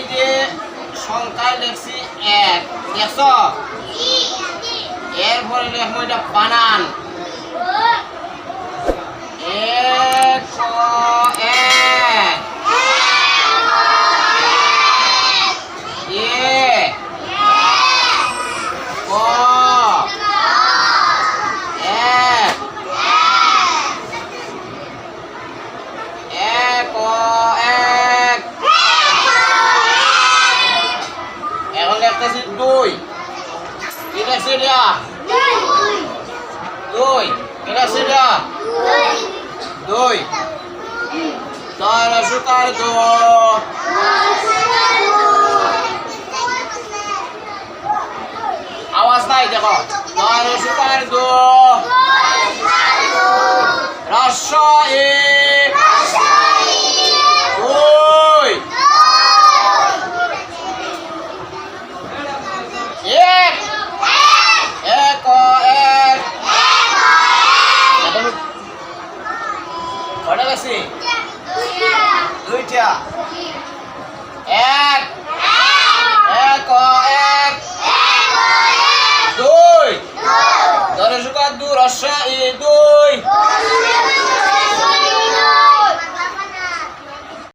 এই যে সংখ্যায় লেখছি এক দেখছ? এরপরে লেখবো এটা বানান। এক এক এ ক এক এক ক এক লেখতেছি দুই। এটা? দুই। কি লেখছি এটা? দুই। তার সুতার দো। আওয়াজ নাই, দেখো। তার সুতার দো। রস্য এ দুই এক এক ও এক এখন কটা গেছি দুইটা। এক। এক এক। দুই। ধরে দুই ই দুই।